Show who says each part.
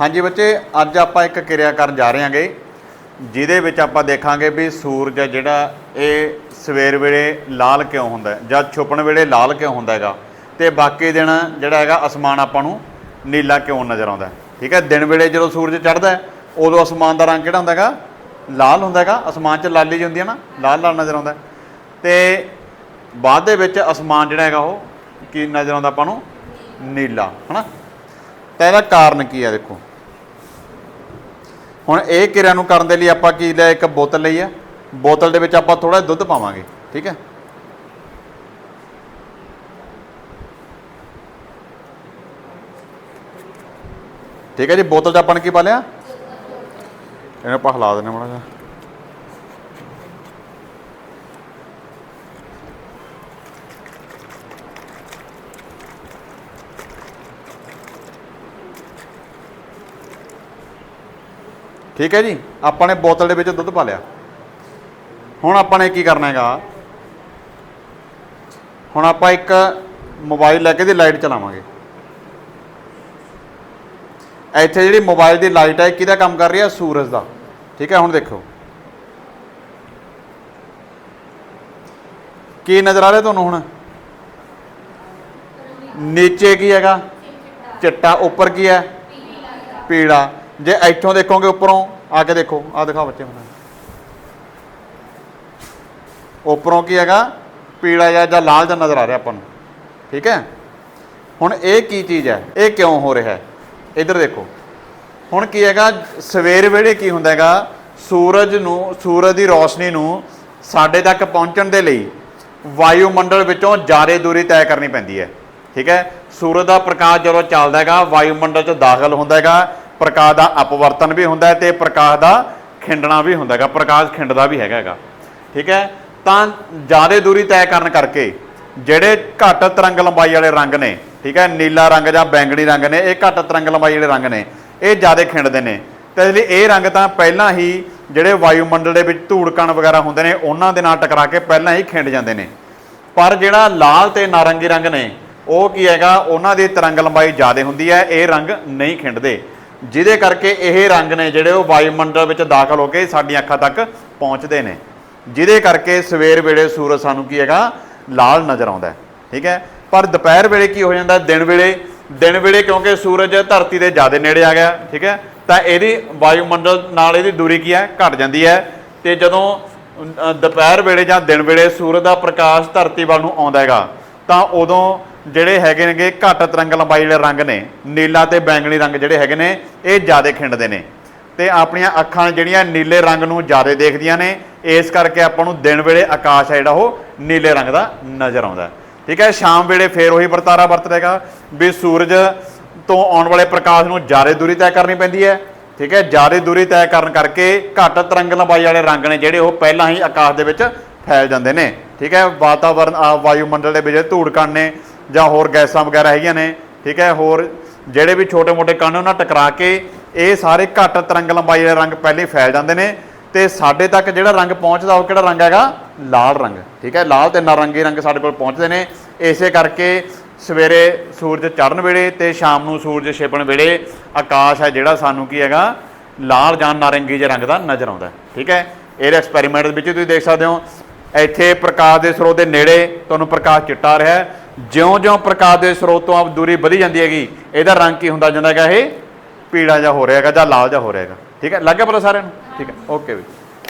Speaker 1: ਹਾਂਜੀ ਬੱਚੇ, ਅੱਜ ਆਪਾਂ ਇੱਕ ਕਿਰਿਆ ਕਰਨ ਜਾ ਰਹੇ ਹਾਂਗੇ, ਜਿਹਦੇ ਵਿੱਚ ਆਪਾਂ ਦੇਖਾਂਗੇ ਵੀ ਸੂਰਜ ਹੈ ਜਿਹੜਾ, ਇਹ ਸਵੇਰ ਵੇਲੇ ਲਾਲ ਕਿਉਂ ਹੁੰਦਾ ਹੈ, ਜਾਂ ਛੁਪਣ ਵੇਲੇ ਲਾਲ ਕਿਉਂ ਹੁੰਦਾ ਹੈਗਾ, ਤੇ ਬਾਕੀ ਦਿਨ ਜਿਹੜਾ ਹੈਗਾ ਅਸਮਾਨ ਆਪਾਂ ਨੂੰ ਨੀਲਾ ਕਿਉਂ ਨਜ਼ਰ ਆਉਂਦਾ ਠੀਕ ਹੈ? ਦਿਨ ਵੇਲੇ ਜਦੋਂ ਸੂਰਜ ਚੜ੍ਹਦਾ ਉਦੋਂ ਅਸਮਾਨ ਦਾ ਰੰਗ ਕਿਹੜਾ ਹੁੰਦਾ ਹੈਗਾ? ਲਾਲ ਹੁੰਦਾ ਹੈਗਾ, ਅਸਮਾਨ 'ਚ ਲਾਲੀ ਜਿਹੀ ਹੁੰਦੀ ਹੈ ਨਾ, ਲਾਲ ਲਾਲ ਨਜ਼ਰ ਆਉਂਦਾ ਹੈ। ਤੇ ਬਾਅਦ ਦੇ ਵਿੱਚ ਅਸਮਾਨ ਜਿਹੜਾ ਹੈਗਾ ਉਹ ਕੀ ਨਜ਼ਰ ਆਉਂਦਾ ਆਪਾਂ ਨੂੰ? ਨੀਲਾ, ਹਨਾ? ਤਾਂ ਇਹਦਾ ਕਾਰਨ ਕੀ ਹੈ ਦੇਖੋ। ਹੁਣ ਇਹ ਕਿਰਿਆ ਨੂੰ ਕਰਨ ਦੇ ਲਈ ਆਪਾਂ ਕੀ ਲਿਆ ਇੱਕ ਬੋਤਲ ਲਈ ਹੈ ਬੋਤਲ ਦੇ ਵਿੱਚ ਆਪਾਂ ਥੋੜਾ ਦੁੱਧ ਪਾਵਾਂਗੇ, ਠੀਕ ਹੈ? ਠੀਕ ਹੈ ਜੀ, ਬੋਤਲ 'ਚ ਆਪਾਂ ਨੇ ਕੀ ਪਾ ਲਿਆ? ਇਹਨੂੰ ਆਪਾਂ ਹਿਲਾ ਦਿੰਦੇ ਮਾੜਾ ਜਿਹਾ। ਠੀਕ ਹੈ ਜੀ? ਆਪਾਂ ਨੇ ਬੋਤਲ ਦੇ ਵਿੱਚ ਦੁੱਧ ਪਾ ਲਿਆ। ਹੁਣ ਆਪਾਂ ਨੇ ਕੀ ਕਰਨਾ ਹੈਗਾ? ਹੁਣ ਆਪਾਂ ਇੱਕ ਮੋਬਾਈਲ ਲੈ ਕੇ ਦੀ ਲਾਈਟ ਚਲਾਵਾਂਗੇ। ਇੱਥੇ ਜਿਹੜੀ ਮੋਬਾਈਲ ਦੀ ਲਾਈਟ ਹੈ ਕਿਹਦਾ ਕੰਮ ਕਰ ਰਹੀ ਹੈ? ਸੂਰਜ ਦਾ। ਠੀਕ ਹੈ, ਹੁਣ ਦੇਖੋ। ਕੀ ਨਜ਼ਰ ਆ ਰਿਹਾ ਤੁਹਾਨੂੰ ਹੁਣ? ਨੀਚੇ ਕੀ ਹੈਗਾ? ਚਿੱਟਾ। ਉੱਪਰ ਕੀ ਹੈ? ਪੀਲਾ। ਜੇ ਇੱਥੋਂ ਦੇਖੋਗੇ ਉੱਪਰੋਂ, ਆ ਕੇ ਦੇਖੋ ਆ ਦਿਖਾਓ ਬੱਚੇ ਮੈਨੂੰ ਉੱਪਰੋਂ ਕੀ ਹੈਗਾ? ਪੀਲਾ ਜਿਹਾ ਜਾਂ ਲਾਲ ਜਿਹਾ ਨਜ਼ਰ ਆ ਰਿਹਾ ਆਪਾਂ ਨੂੰ। ਠੀਕ ਹੈ? ਹੁਣ ਇਹ ਕੀ ਚੀਜ਼ ਹੈ? ਇਹ ਕਿਉਂ ਹੋ ਰਿਹਾ ਹੈ? ਇੱਧਰ ਦੇਖੋ। ਹੁਣ ਕੀ ਹੈਗਾ? ਸਵੇਰ ਵੇਲੇ ਕੀ ਹੁੰਦਾ ਹੈਗਾ? ਸੂਰਜ ਨੂੰ, ਸੂਰਜ ਦੀ ਰੋਸ਼ਨੀ ਨੂੰ ਸਾਡੇ ਤੱਕ ਪਹੁੰਚਣ ਦੇ ਲਈ ਵਾਯੂਮੰਡਲ ਵਿੱਚੋਂ ਜ਼ਿਆਦਾ ਦੂਰੀ ਤੈਅ ਕਰਨੀ ਪੈਂਦੀ ਹੈ। ਠੀਕ ਹੈ? ਸੂਰਜ ਦਾ ਪ੍ਰਕਾਸ਼ ਜਦੋਂ ਚੱਲਦਾ ਹੈਗਾ, ਵਾਯੂਮੰਡਲ 'ਚ ਦਾਖਲ ਹੁੰਦਾ ਹੈਗਾ। ਪ੍ਰਕਾਸ਼ ਦਾ ਅਪਵਰਤਨ ਵੀ ਹੁੰਦਾ ਹੈ ਤੇ ਪ੍ਰਕਾਸ਼ ਦਾ ਖਿੰਡਣਾ ਵੀ ਹੁੰਦਾ ਹੈਗਾ, ਪ੍ਰਕਾਸ਼ ਖਿੰਡਦਾ ਵੀ ਹੈਗਾ ਹੈਗਾ। ਠੀਕ ਹੈ? ਤਾਂ ਜ਼ਿਆਦਾ ਦੂਰੀ ਤੈਅ ਕਰਨ ਕਰਕੇ ਜਿਹੜੇ ਘੱਟ ਤਰੰਗ ਲੰਬਾਈ ਵਾਲੇ ਰੰਗ ਨੇ, ਠੀਕ ਹੈ? ਨੀਲਾ ਰੰਗ ਜਾਂ ਬੈਂਗਣੀ ਰੰਗ ਨੇ, ਇਹ ਘੱਟ ਤਰੰਗ ਲੰਬਾਈ ਵਾਲੇ ਰੰਗ ਨੇ, ਇਹ ਜ਼ਿਆਦਾ ਖਿੰਡਦੇ ਨੇ। ਤੇ ਇਸ ਲਈ ਇਹ ਰੰਗ ਤਾਂ ਪਹਿਲਾਂ ਹੀ ਜਿਹੜੇ ਵਾਯੂਮੰਡਲ ਦੇ ਵਿੱਚ ਧੂੜ ਕਣ ਵਗੈਰਾ ਹੁੰਦੇ ਨੇ, ਉਹਨਾਂ ਦੇ ਨਾਲ ਟਕਰਾ ਕੇ ਪਹਿਲਾਂ ਹੀ ਖਿੰਡ ਜਾਂਦੇ ਨੇ। ਪਰ ਜਿਹੜਾ ਲਾਲ ਤੇ ਨਾਰੰਗੀ ਰੰਗ ਨੇ, ਉਹ ਕੀ ਹੈਗਾ? ਉਹਨਾਂ ਦੀ ਤਰੰਗ ਲੰਬਾਈ ਜ਼ਿਆਦਾ ਹੁੰਦੀ ਹੈ, ਇਹ ਰੰਗ ਨਹੀਂ ਖਿੰਡਦੇ। ਜਿਹਦੇ ਕਰਕੇ ਇਹ ਰੰਗ ਨੇ ਜਿਹੜੇ ਉਹ ਵਾਯੂਮੰਡਲ ਵਿੱਚ ਦਾਖਲ ਹੋ ਕੇ ਸਾਡੀਆਂ ਅੱਖਾਂ ਤੱਕ ਪਹੁੰਚਦੇ ਨੇ। ਜਿਹਦੇ ਕਰਕੇ ਸਵੇਰ ਵੇਲੇ ਸੂਰਜ ਸਾਨੂੰ ਕੀ ਹੈਗਾ, ਲਾਲ ਨਜ਼ਰ ਆਉਂਦਾ ਠੀਕ ਹੈ? ਪਰ ਦੁਪਹਿਰ ਵੇਲੇ ਕੀ ਹੋ ਜਾਂਦਾ, ਦਿਨ ਵੇਲੇ ਦਿਨ ਵੇਲੇ ਕਿਉਂਕਿ ਸੂਰਜ ਧਰਤੀ ਦੇ ਜ਼ਿਆਦਾ ਨੇੜੇ ਆ ਗਿਆ, ਠੀਕ ਹੈ? ਤਾਂ ਇਹਦੀ ਵਾਯੂਮੰਡਲ ਨਾਲ ਇਹਦੀ ਦੂਰੀ ਕੀ ਹੈ? ਘਟ ਜਾਂਦੀ ਹੈ। ਤੇ ਜਦੋਂ ਦੁਪਹਿਰ ਵੇਲੇ ਜਾਂ ਦਿਨ ਵੇਲੇ ਸੂਰਜ ਦਾ ਪ੍ਰਕਾਸ਼ ਧਰਤੀ ਵੱਲ ਨੂੰ ਆਉਂਦਾ ਹੈਗਾ ਤਾਂ ਉਦੋਂ ਜਿਹੜੇ ਹੈਗੇ ਨੇਗੇ ਘੱਟ ਤਰੰਗ ਲੰਬਾਈ ਵਾਲੇ ਰੰਗ ਨੇ, ਨੀਲਾ ਤੇ ਬੈਂਗਣੀ ਰੰਗ ਜਿਹੜੇ ਹੈਗੇ ਨੇ, ਇਹ ਜ਼ਿਆਦਾ ਖਿੰਡਦੇ ਨੇ। ਤੇ ਆਪਣੀਆਂ ਅੱਖਾਂ ਜਿਹੜੀਆਂ ਨੀਲੇ ਰੰਗ ਨੂੰ ਜ਼ਿਆਦਾ ਦੇਖਦੀਆਂ ਨੇ, ਇਸ ਕਰਕੇ ਆਪਾਂ ਨੂੰ ਦਿਨ ਵੇਲੇ ਆਕਾਸ਼ ਹੈ ਜਿਹੜਾ ਉਹ ਨੀਲੇ ਰੰਗ ਦਾ ਨਜ਼ਰ ਆਉਂਦਾ। ਠੀਕ ਹੈ, ਸ਼ਾਮ ਵੇਲੇ ਫੇਰ ਉਹੀ ਵਰਤਾਰਾ ਵਰਤੇਗਾ ਵੀ ਸੂਰਜ ਤੋਂ ਆਉਣ ਵਾਲੇ ਪ੍ਰਕਾਸ਼ ਨੂੰ ਜ਼ਿਆਦਾ ਦੂਰੀ ਤੈਅ ਕਰਨੀ ਪੈਂਦੀ ਹੈ। ਠੀਕ ਹੈ, ਜ਼ਿਆਦਾ ਦੂਰੀ ਤੈਅ ਕਰਨ ਕਰਕੇ ਘੱਟ ਤਰੰਗ ਲੰਬਾਈ ਵਾਲੇ ਰੰਗ ਨੇ ਜਿਹੜੇ ਉਹ ਪਹਿਲਾਂ ਹੀ ਆਕਾਸ਼ ਦੇ ਵਿੱਚ ਫੈਲ ਜਾਂਦੇ ਨੇ। ਠੀਕ ਹੈ, ਵਾਤਾਵਰਨ ਵਾਯੂਮੰਡਲ ਦੇ ਵਿੱਚ ਧੂੜ ਕਣ ਨੇ ਜਾਂ ਹੋਰ ਗੈਸਾਂ ਵਗੈਰਾ ਹੈਗੀਆਂ ਨੇ, ਠੀਕ ਹੈ, ਹੋਰ ਜਿਹੜੇ ਵੀ ਛੋਟੇ-ਮੋਟੇ ਕਣ ਉਹਨਾਂ ਟਕਰਾ ਕੇ ਇਹ ਸਾਰੇ ਘੱਟ ਤਰੰਗ ਲੰਬਾਈ ਦੇ ਰੰਗ ਪਹਿਲੇ ਫੈਲ ਜਾਂਦੇ ਨੇ ਤੇ ਸਾਡੇ ਤੱਕ ਜਿਹੜਾ ਰੰਗ ਪਹੁੰਚਦਾ ਉਹ ਕਿਹੜਾ ਰੰਗ ਹੈਗਾ? ਲਾਲ ਰੰਗ, ਠੀਕ ਹੈ, ਲਾਲ ਤੇ ਨਾਰੰਗੀ ਰੰਗ ਸਾਡੇ ਕੋਲ ਪਹੁੰਚਦੇ ਨੇ। ਇਸੇ ਕਰਕੇ ਸਵੇਰੇ ਸੂਰਜ ਚੜ੍ਹਨ ਵੇਲੇ ਤੇ ਸ਼ਾਮ ਨੂੰ ਸੂਰਜ ਛਿਪਣ ਵੇਲੇ ਆਕਾਸ਼ ਹੈ ਜਿਹੜਾ ਸਾਨੂੰ ਕੀ ਹੈਗਾ? ਲਾਲ ਜਾਂ ਨਾਰੰਗੀ ਜਿਹੇ ਰੰਗ ਦਾ ਨਜ਼ਰ ਆਉਂਦਾ ਠੀਕ ਹੈ। ਇਹਦੇ ਐਕਸਪੈਰੀਮੈਂਟ ਦੇ ਵਿੱਚ ਤੁਸੀਂ ਦੇਖ ਸਕਦੇ ਹੋ। ਇੱਥੇ ਪ੍ਰਕਾਸ਼ ਦੇ ਸਰੋਤ ਦੇ ਨੇੜੇ ਤੁਹਾਨੂੰ ਪ੍ਰਕਾਸ਼ ਚਿੱਟਾ ਰਿਹਾ ਜਿਉਂ-ਜਿਉਂ ਪ੍ਰਕਾਸ਼ ਦੇ ਸਰੋਤ ਤੋਂ ਆਪ ਦੂਰੀ ਵਧੀ ਜਾਂਦੀ ਹੈਗੀ, ਇਹਦਾ ਰੰਗ ਕੀ ਹੁੰਦਾ ਜਾਂਦਾ ਹੈਗਾ ਇਹ? ਪੀਲਾ ਜਿਹਾ ਹੋ ਰਿਹਾ ਹੈਗਾ ਜਾਂ ਲਾਲ ਜਿਹਾ ਹੋ ਰਿਹਾ ਹੈਗਾ। ਠੀਕ ਹੈ? ਲੱਗਿਆ ਪਤਾ ਸਾਰਿਆਂ ਨੂੰ? ਠੀਕ ਹੈ, ਓਕੇ ਵੀ।